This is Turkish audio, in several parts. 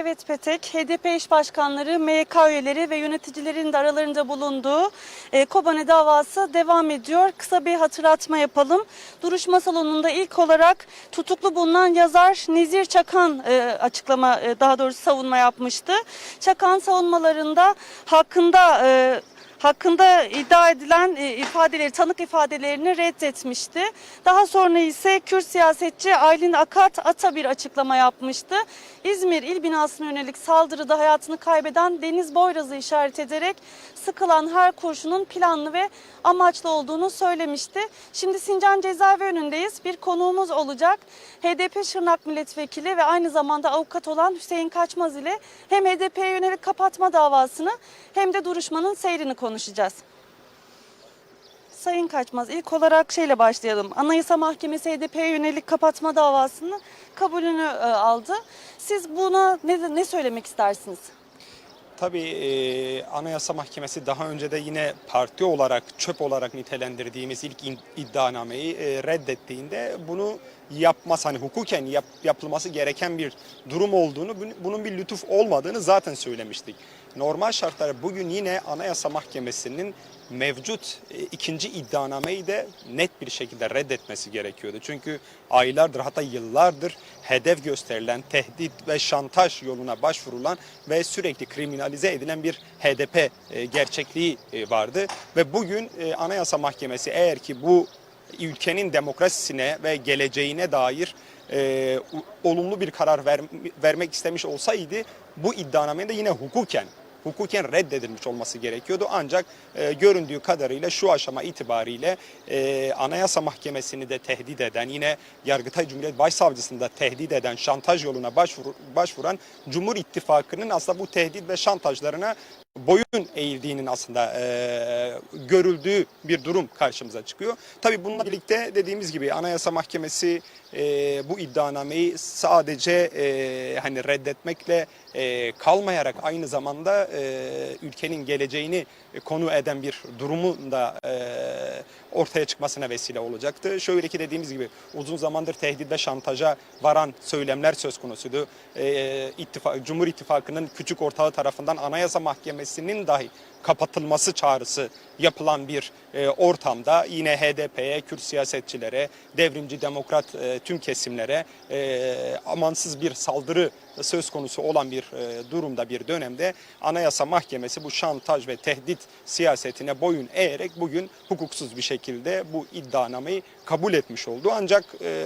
Evet Petek, HDP eş başkanları, MYK üyeleri ve yöneticilerin de aralarında bulunduğu e, Kobane davası devam ediyor. Kısa bir hatırlatma yapalım. Duruşma salonunda ilk olarak tutuklu bulunan yazar Nezir Çakan e, açıklama, e, daha doğrusu savunma yapmıştı. Çakan savunmalarında hakkında... E, hakkında iddia edilen e, ifadeleri, tanık ifadelerini reddetmişti. Daha sonra ise Kürt siyasetçi Aylin Akat Ata bir açıklama yapmıştı. İzmir il binasına yönelik saldırıda hayatını kaybeden Deniz Boyraz'ı işaret ederek sıkılan her kurşunun planlı ve amaçlı olduğunu söylemişti. Şimdi Sincan cezaevi önündeyiz. Bir konuğumuz olacak. HDP Şırnak Milletvekili ve aynı zamanda avukat olan Hüseyin Kaçmaz ile hem HDP'ye yönelik kapatma davasını hem de duruşmanın seyrini konuşacağız. Sayın Kaçmaz ilk olarak şeyle başlayalım. Anayasa Mahkemesi HDP'ye yönelik kapatma davasını kabulünü e, aldı. Siz buna ne, ne söylemek istersiniz? Tabii e, Anayasa Mahkemesi daha önce de yine parti olarak çöp olarak nitelendirdiğimiz ilk iddianameyi e, reddettiğinde bunu yapmaz hani hukuken yap- yapılması gereken bir durum olduğunu bun- bunun bir lütuf olmadığını zaten söylemiştik. Normal şartlarda bugün yine Anayasa Mahkemesi'nin mevcut e, ikinci iddianameyi de net bir şekilde reddetmesi gerekiyordu. Çünkü aylardır hatta yıllardır hedef gösterilen tehdit ve şantaj yoluna başvurulan ve sürekli kriminalize edilen bir HDP e, gerçekliği e, vardı. Ve bugün Anayasa Mahkemesi eğer ki bu ülkenin demokrasisine ve geleceğine dair e, olumlu bir karar ver- vermek istemiş olsaydı bu iddianamenin de yine hukuken hukuken reddedilmiş olması gerekiyordu. Ancak e, göründüğü kadarıyla şu aşama itibariyle e, Anayasa Mahkemesi'ni de tehdit eden, yine Yargıtay Cumhuriyet Başsavcısı'nı da tehdit eden, şantaj yoluna başvuru- başvuran Cumhur İttifakı'nın aslında bu tehdit ve şantajlarına boyun eğildiğinin aslında e, görüldüğü bir durum karşımıza çıkıyor. Tabii bununla birlikte dediğimiz gibi Anayasa Mahkemesi e, bu iddianameyi sadece e, hani reddetmekle e, kalmayarak aynı zamanda e, ülkenin geleceğini konu eden bir durumun da e, ortaya çıkmasına vesile olacaktı. Şöyle ki dediğimiz gibi uzun zamandır tehdit ve şantaja varan söylemler söz konusuydu. E, ittifak, Cumhur İttifakı'nın küçük ortağı tarafından Anayasa Mahkemesi'nin dahi kapatılması çağrısı yapılan bir e, ortamda yine HDP'ye, Kürt siyasetçilere, devrimci demokrat e, tüm kesimlere e, amansız bir saldırı söz konusu olan bir e, durumda bir dönemde Anayasa Mahkemesi bu şantaj ve tehdit siyasetine boyun eğerek bugün hukuksuz bir şekilde bu iddianameyi kabul etmiş oldu. Ancak e,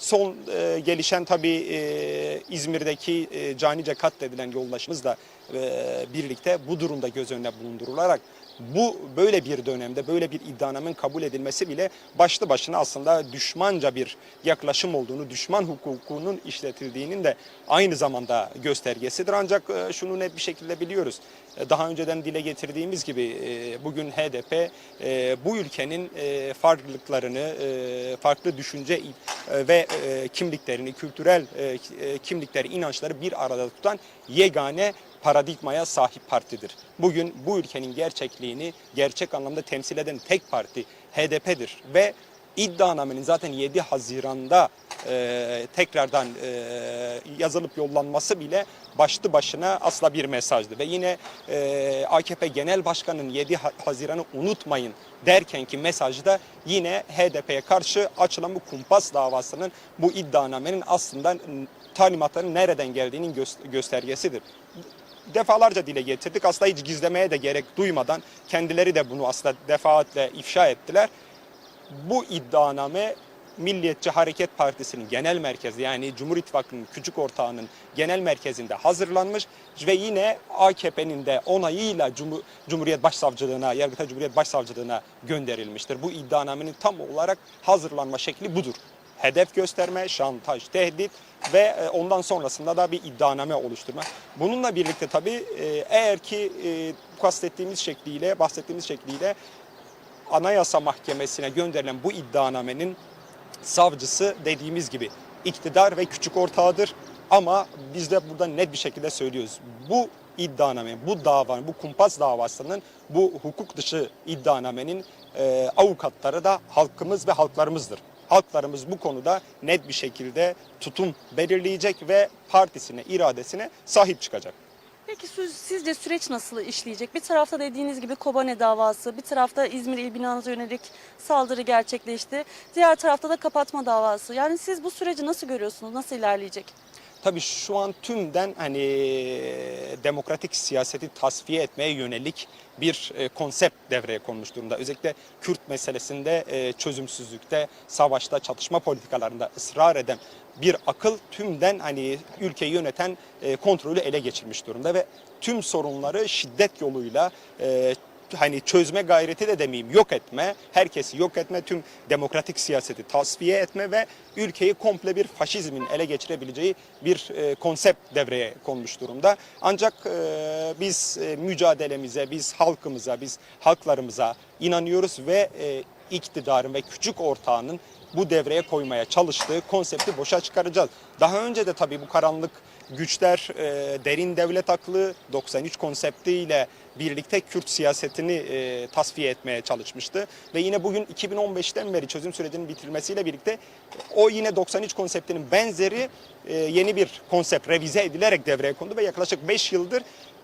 Son e, gelişen tabii e, İzmir'deki e, canice katledilen yoldaşımızla e, birlikte bu durumda göz önüne bulundurularak bu böyle bir dönemde böyle bir iddianamenin kabul edilmesi bile başlı başına aslında düşmanca bir yaklaşım olduğunu, düşman hukukunun işletildiğinin de aynı zamanda göstergesidir. Ancak e, şunu net bir şekilde biliyoruz. E, Daha önceden dile getirdiğimiz gibi e, bugün HDP e, bu ülkenin e, farklılıklarını, e, farklı düşünce e, ve e, kimliklerini, kültürel e, e, kimlikleri, inançları bir arada tutan yegane paradigmaya sahip partidir. Bugün bu ülkenin gerçekliğini gerçek anlamda temsil eden tek parti HDP'dir ve iddianamenin zaten 7 Haziran'da e, tekrardan e, yazılıp yollanması bile başlı başına asla bir mesajdı. Ve yine e, AKP Genel Başkanı'nın 7 Ha- Haziran'ı unutmayın derken ki mesajda yine HDP'ye karşı açılan bu kumpas davasının bu iddianamenin aslında talimatların nereden geldiğinin gö- göstergesidir defalarca dile getirdik. Aslında hiç gizlemeye de gerek duymadan kendileri de bunu aslında defaatle ifşa ettiler. Bu iddianame Milliyetçi Hareket Partisi'nin genel merkezi yani Cumhur İttifakı'nın küçük ortağının genel merkezinde hazırlanmış ve yine AKP'nin de onayıyla Cumhur- Cumhuriyet Başsavcılığına, Yargıtay Cumhuriyet Başsavcılığına gönderilmiştir. Bu iddianamenin tam olarak hazırlanma şekli budur. Hedef gösterme, şantaj, tehdit ve e, ondan sonrasında da bir iddianame oluşturma. Bununla birlikte tabii e, eğer ki e, kastettiğimiz şekliyle, bahsettiğimiz şekliyle Anayasa Mahkemesi'ne gönderilen bu iddianamenin savcısı dediğimiz gibi iktidar ve küçük ortağıdır. Ama biz de burada net bir şekilde söylüyoruz. Bu iddianame, bu davanın, bu kumpas davasının, bu hukuk dışı iddianamenin e, avukatları da halkımız ve halklarımızdır. Halklarımız bu konuda net bir şekilde tutum belirleyecek ve partisine, iradesine sahip çıkacak. Peki siz- sizce süreç nasıl işleyecek? Bir tarafta dediğiniz gibi Kobane davası, bir tarafta İzmir İl binanıza yönelik saldırı gerçekleşti. Diğer tarafta da kapatma davası. Yani siz bu süreci nasıl görüyorsunuz? Nasıl ilerleyecek? Tabii şu an tümden hani demokratik siyaseti tasfiye etmeye yönelik bir e, konsept devreye konmuş durumda. Özellikle Kürt meselesinde e, çözümsüzlükte, savaşta, çatışma politikalarında ısrar eden bir akıl tümden hani ülkeyi yöneten e, kontrolü ele geçirmiş durumda ve tüm sorunları şiddet yoluyla hani çözme gayreti de demeyeyim yok etme, herkesi yok etme, tüm demokratik siyaseti tasfiye etme ve ülkeyi komple bir faşizmin ele geçirebileceği bir e, konsept devreye konmuş durumda. Ancak e, biz e, mücadelemize, biz halkımıza, biz halklarımıza inanıyoruz ve e, iktidarın ve küçük ortağının bu devreye koymaya çalıştığı konsepti boşa çıkaracağız. Daha önce de tabii bu karanlık güçler e, derin devlet aklı 93 konseptiyle birlikte Kürt siyasetini e, tasfiye etmeye çalışmıştı. Ve yine bugün 2015'ten beri çözüm sürecinin bitirilmesiyle birlikte o yine 93 konseptinin benzeri e, yeni bir konsept revize edilerek devreye kondu ve yaklaşık 5 yıldır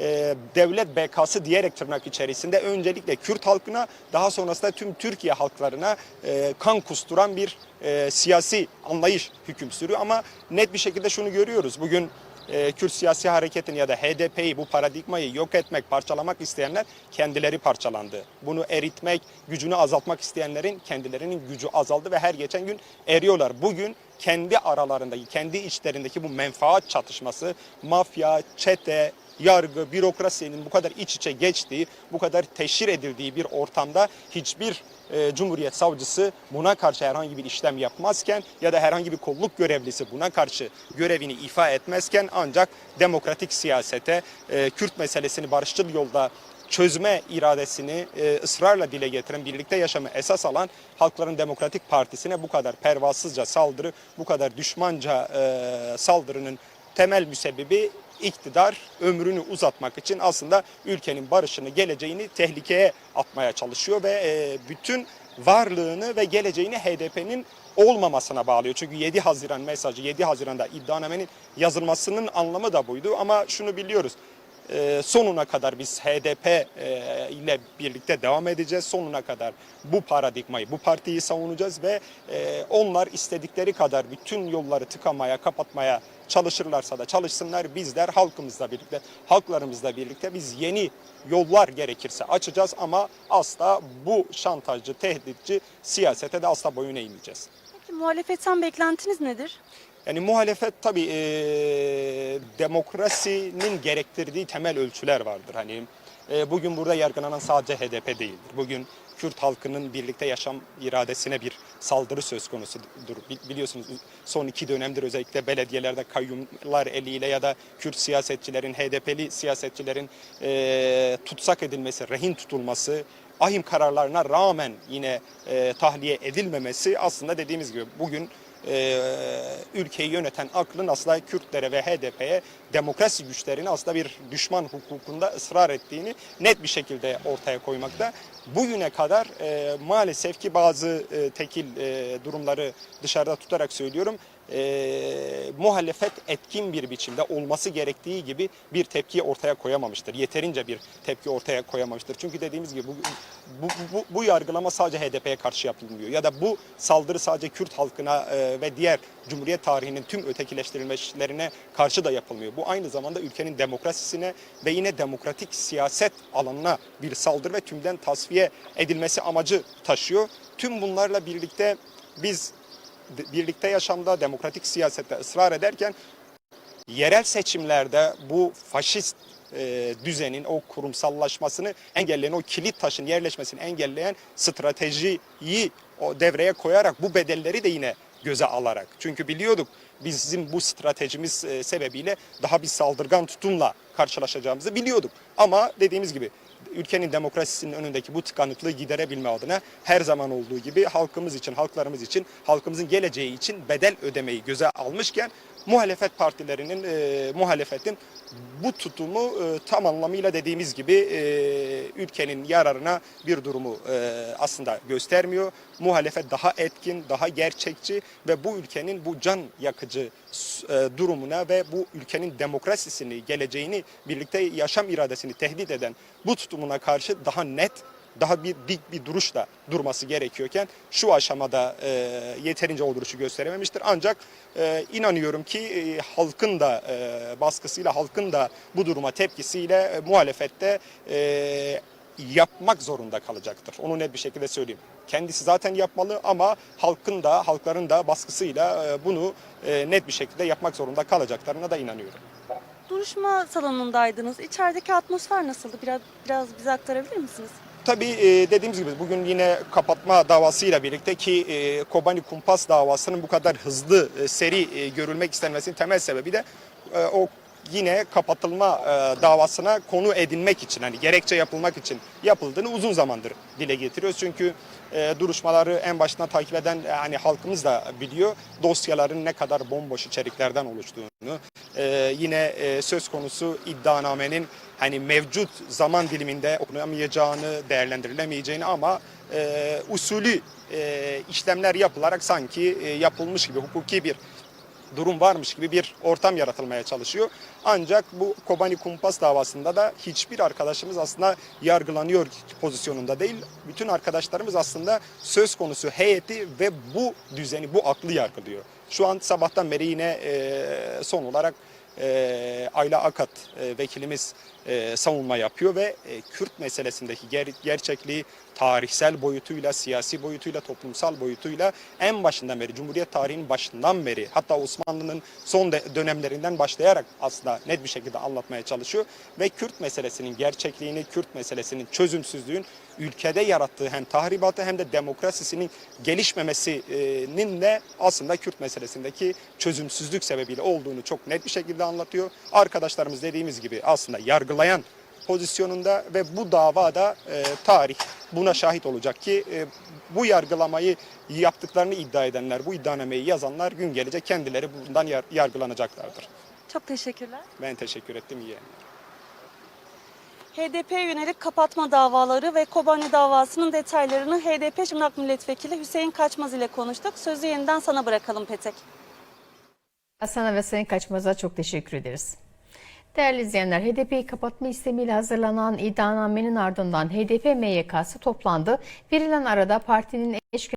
e, devlet BK'sı diyerek tırnak içerisinde öncelikle Kürt halkına daha sonrasında tüm Türkiye halklarına e, kan kusturan bir e, siyasi anlayış hüküm sürüyor. Ama net bir şekilde şunu görüyoruz. Bugün e, Kürt siyasi hareketini ya da HDP'yi bu paradigmayı yok etmek, parçalamak isteyenler kendileri parçalandı. Bunu eritmek, gücünü azaltmak isteyenlerin kendilerinin gücü azaldı ve her geçen gün eriyorlar. Bugün kendi aralarındaki, kendi içlerindeki bu menfaat çatışması, mafya, çete, yargı, bürokrasinin bu kadar iç içe geçtiği, bu kadar teşhir edildiği bir ortamda hiçbir e, Cumhuriyet savcısı buna karşı herhangi bir işlem yapmazken ya da herhangi bir kolluk görevlisi buna karşı görevini ifa etmezken ancak demokratik siyasete, e, Kürt meselesini barışçıl yolda çözme iradesini e, ısrarla dile getiren, birlikte yaşamı esas alan Halkların Demokratik Partisi'ne bu kadar pervasızca saldırı, bu kadar düşmanca e, saldırının temel müsebbibi iktidar ömrünü uzatmak için aslında ülkenin barışını, geleceğini tehlikeye atmaya çalışıyor ve e, bütün varlığını ve geleceğini HDP'nin olmamasına bağlıyor. Çünkü 7 Haziran mesajı, 7 Haziran'da iddianamenin yazılmasının anlamı da buydu. Ama şunu biliyoruz, sonuna kadar biz HDP e, ile birlikte devam edeceğiz. Sonuna kadar bu paradigmayı, bu partiyi savunacağız ve e, onlar istedikleri kadar bütün yolları tıkamaya, kapatmaya çalışırlarsa da çalışsınlar. Bizler halkımızla birlikte, halklarımızla birlikte biz yeni yollar gerekirse açacağız ama asla bu şantajcı, tehditçi siyasete de asla boyun eğmeyeceğiz. Muhalefetten beklentiniz nedir? Yani muhalefet tabii e, demokrasinin gerektirdiği temel ölçüler vardır. Hani e, bugün burada yargılanan sadece HDP değildir. Bugün Kürt halkının birlikte yaşam iradesine bir saldırı söz konusudur. Bi- Biliyorsunuz son iki dönemdir özellikle belediyelerde kayyumlar eliyle ya da Kürt siyasetçilerin, HDP'li siyasetçilerin e, tutsak edilmesi, rehin tutulması, ahim kararlarına rağmen yine e, tahliye edilmemesi aslında dediğimiz gibi bugün e, ülkeyi yöneten aklın aslında Kürtlere ve HDP'ye demokrasi güçlerin aslında bir düşman hukukunda ısrar ettiğini net bir şekilde ortaya koymakta. Bugüne kadar e, maalesef ki bazı e, tekil e, durumları dışarıda tutarak söylüyorum. E, muhalefet etkin bir biçimde olması gerektiği gibi bir tepki ortaya koyamamıştır. Yeterince bir tepki ortaya koyamamıştır. Çünkü dediğimiz gibi bu, bu, bu, bu yargılama sadece HDP'ye karşı yapılmıyor. Ya da bu saldırı sadece Kürt halkına e, ve diğer Cumhuriyet tarihinin tüm ötekileştirilmelerine karşı da yapılmıyor. Bu aynı zamanda ülkenin demokrasisine ve yine demokratik siyaset alanına bir saldırı ve tümden tasfiye edilmesi amacı taşıyor. Tüm bunlarla birlikte biz birlikte yaşamda demokratik siyasette ısrar ederken yerel seçimlerde bu faşist e, düzenin o kurumsallaşmasını engelleyen, o kilit taşın yerleşmesini engelleyen stratejiyi o devreye koyarak bu bedelleri de yine göze alarak. Çünkü biliyorduk bizim bu stratejimiz e, sebebiyle daha bir saldırgan tutumla karşılaşacağımızı biliyorduk. Ama dediğimiz gibi ülkenin demokrasisinin önündeki bu tıkanıklığı giderebilme adına her zaman olduğu gibi halkımız için, halklarımız için, halkımızın geleceği için bedel ödemeyi göze almışken muhalefet partilerinin, e, muhalefetin bu tutumu e, tam anlamıyla dediğimiz gibi e, ülkenin yararına bir durumu e, aslında göstermiyor. Muhalefet daha etkin, daha gerçekçi ve bu ülkenin bu can yakıcı e, durumuna ve bu ülkenin demokrasisini, geleceğini, birlikte yaşam iradesini tehdit eden bu tutumuna karşı daha net daha bir dik bir duruşla durması gerekiyorken şu aşamada e, yeterince o duruşu gösterememiştir. Ancak e, inanıyorum ki e, halkın da e, baskısıyla, halkın da bu duruma tepkisiyle e, muhalefette e, yapmak zorunda kalacaktır. Onu net bir şekilde söyleyeyim. Kendisi zaten yapmalı ama halkın da, halkların da baskısıyla e, bunu e, net bir şekilde yapmak zorunda kalacaklarına da inanıyorum. Duruşma salonundaydınız. İçerideki atmosfer nasıldı? Biraz biraz bize aktarabilir misiniz? Tabii e, dediğimiz gibi bugün yine kapatma davasıyla birlikte ki e, Kobani Kumpas davasının bu kadar hızlı, e, seri görülmek istenmesinin temel sebebi de o yine kapatılma e, davasına konu edinmek için hani gerekçe yapılmak için yapıldığını uzun zamandır dile getiriyoruz. Çünkü e, duruşmaları en başından takip eden e, hani halkımız da biliyor dosyaların ne kadar bomboş içeriklerden oluştuğunu. E, yine e, söz konusu iddianamenin hani mevcut zaman diliminde okunamayacağını, değerlendirilemeyeceğini ama e, usulü e, işlemler yapılarak sanki e, yapılmış gibi hukuki bir durum varmış gibi bir ortam yaratılmaya çalışıyor. Ancak bu Kobani Kumpas davasında da hiçbir arkadaşımız aslında yargılanıyor pozisyonunda değil. Bütün arkadaşlarımız aslında söz konusu heyeti ve bu düzeni, bu aklı yargılıyor. Şu an sabahtan beri yine e, son olarak e, Ayla Akat e, vekilimiz e, savunma yapıyor ve e, Kürt meselesindeki ger- gerçekliği tarihsel boyutuyla, siyasi boyutuyla, toplumsal boyutuyla en başından beri, Cumhuriyet tarihinin başından beri hatta Osmanlı'nın son de- dönemlerinden başlayarak aslında net bir şekilde anlatmaya çalışıyor. Ve Kürt meselesinin gerçekliğini, Kürt meselesinin çözümsüzlüğün ülkede yarattığı hem tahribatı hem de demokrasisinin gelişmemesinin de aslında Kürt meselesindeki çözümsüzlük sebebiyle olduğunu çok net bir şekilde anlatıyor. Arkadaşlarımız dediğimiz gibi aslında yargılayan pozisyonunda ve bu davada e, tarih buna şahit olacak ki e, bu yargılamayı yaptıklarını iddia edenler, bu iddianameyi yazanlar gün gelecek kendileri bundan yar- yargılanacaklardır. Çok teşekkürler. Ben teşekkür ettim iyi yayınlar. HDP yönelik kapatma davaları ve Kobani davasının detaylarını HDP Şırnak Milletvekili Hüseyin Kaçmaz ile konuştuk. Sözü yeniden sana bırakalım Petek. Sana ve Sayın Kaçmaz'a çok teşekkür ederiz. Değerli izleyenler, HDP'yi kapatma istemiyle hazırlanan iddianamenin ardından HDP MYK'sı toplandı. Verilen arada partinin eş